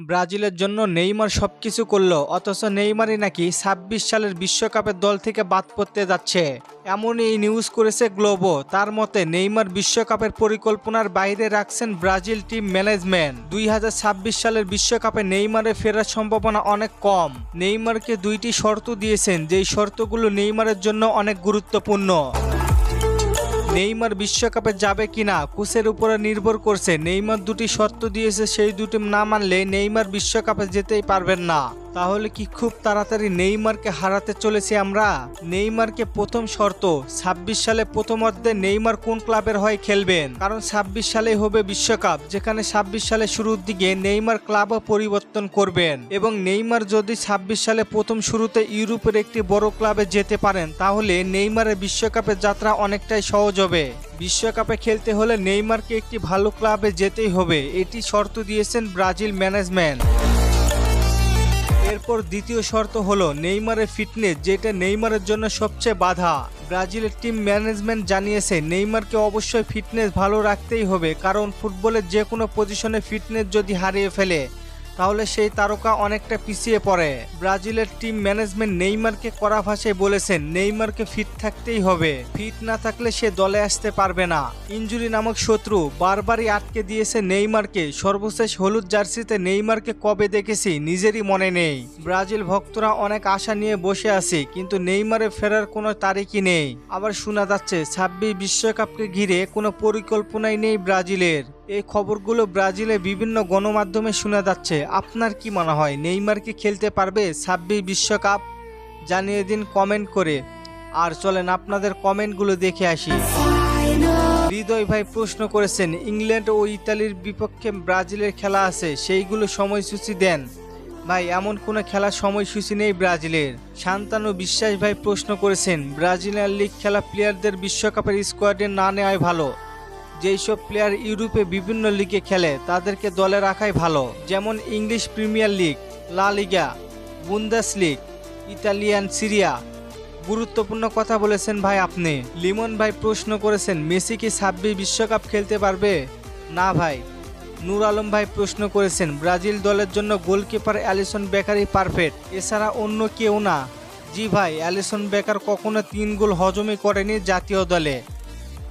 ব্রাজিলের জন্য নেইমার সবকিছু করল, অথচ নেইমারই নাকি ছাব্বিশ সালের বিশ্বকাপের দল থেকে বাদ পড়তে যাচ্ছে। এমনই নিউজ করেছে গ্লোবো তার মতে, নেইমার বিশ্বকাপের পরিকল্পনার বাইরে রাখছেন ব্রাজিল টিম ম্যানেজমেন্ট। দুই হাজার ছাব্বিশ সালের বিশ্বকাপে নেইমারে ফেরার সম্ভাবনা অনেক কম। নেইমারকে দুইটি শর্ত দিয়েছেন, যেই শর্তগুলো নেইমারের জন্য অনেক গুরুত্বপূর্ণ। নেইমার বিশ্বকাপে যাবে কিনা কোচের উপরে নির্ভর করছে। নেইমার দুটি শর্ত দিয়েছে, সেই দুটি না মানলে নেইমার বিশ্বকাপে যেতেই পারবেন না। তাহলে কি খুব তাড়াতাড়ি নেইমারকে হারাতে চলেছি আমরা? নেইমারকে প্রথম শর্ত, ছাব্বিশ সালে প্রথম অর্ধে নেইমার কোন ক্লাবের হয়ে খেলবেন? কারণ ছাব্বিশ সালে হবে বিশ্বকাপ, যেখানে ছাব্বিশ সালে শুরুর দিকে নেইমার ক্লাবও পরিবর্তন করবেন। এবং নেইমার যদি ছাব্বিশ সালে প্রথম শুরুতে ইউরোপের একটি বড় ক্লাবে যেতে পারেন, তাহলে নেইমারের বিশ্বকাপের যাত্রা অনেকটাই সহজ হবে। বিশ্বকাপে খেলতে হলে নেইমারকে একটি ভালো ক্লাবে যেতেই হবে, এটি শর্ত দিয়েছেন ব্রাজিল ম্যানেজমেন্ট। এরপর দ্বিতীয় শর্ত হলো নেইমারের ফিটনেস, যেটা নেইমারের জন্য সবচেয়ে বাধা। ব্রাজিলের টিম ম্যানেজমেন্ট জানিয়েছে, নেইমারকে অবশ্যই ফিটনেস ভালো রাখতেই হবে, কারণ ফুটবলের যে কোনো পজিশনে ফিটনেস যদি হারিয়ে ফেলে তাহলে সেই তারকা অনেকটা পিছিয়ে পড়ে। ব্রাজিলের টিম ম্যানেজমেন্ট নেইমারকে কড়া ভাষায় বলেছেন, নেইমারকে ফিট থাকতেই হবে। ফিট না থাকলে সে দলে আসতে পারবে না। ইঞ্জুরি নামক শত্রু বারবারই আটকে দিয়েছে নেইমারকে। সর্বশেষ হলুদ জার্সিতে নেইমারকে কবে দেখেছি নিজেরই মনে নেই। ব্রাজিল ভক্তরা অনেক আশা নিয়ে বসে আছে, কিন্তু নেইমারে ফেরার কোনো তারিখই নেই। আবার শোনা যাচ্ছে, ছাব্বিশ বিশ্বকাপকে ঘিরে কোনো পরিকল্পনাই নেই ব্রাজিলের। এই খবরগুলো ব্রাজিলে বিভিন্ন গণমাধ্যমে শোনা যাচ্ছে। আপনার কি মনে হয়, নেইমার কি খেলতে পারবে ছাব্বিশ বিশ্বকাপ? জানিয়ে দিন কমেন্ট করে। আর চলেন আপনাদের কমেন্টগুলো দেখে আসি। হৃদয় ভাই প্রশ্ন করেছেন, ইংল্যান্ড ও ইতালির বিপক্ষে ব্রাজিলের খেলা আছে, সেইগুলো সময়সূচি দেন। ভাই, এমন কোনো খেলার সময়সূচি নেই ব্রাজিলের। শান্তানু বিশ্বাস ভাই প্রশ্ন করেছেন ব্রাজিলিয়ান লিগ খেলা প্লেয়ারদের বিশ্বকাপের স্কোয়াডে না নেওয়াই ভালো। যেই সব প্লেয়ার ইউরোপে বিভিন্ন লিগে খেলে, তাদেরকে দলে রাখাই ভালো। যেমন English Premier League La Liga Bundesliga Italian Serie A গুরুত্বপূর্ণ কথা বলেছেন ভাই আপনি। লিমন ভাই প্রশ্ন করেছেন, মেসি কি ছাব্বিশ বিশ্বকাপ খেলতে পারবে? না ভাই। নূর আলম ভাই প্রশ্ন করেছেন, ব্রাজিল দলের জন্য গোলকিপার অ্যালিসন বেকারই পারফেক্ট, এছাড়া অন্য কেউ না? জি ভাই, অ্যালিসন বেকার কখনো তিন গোল হজমই করেনি জাতীয় দলে।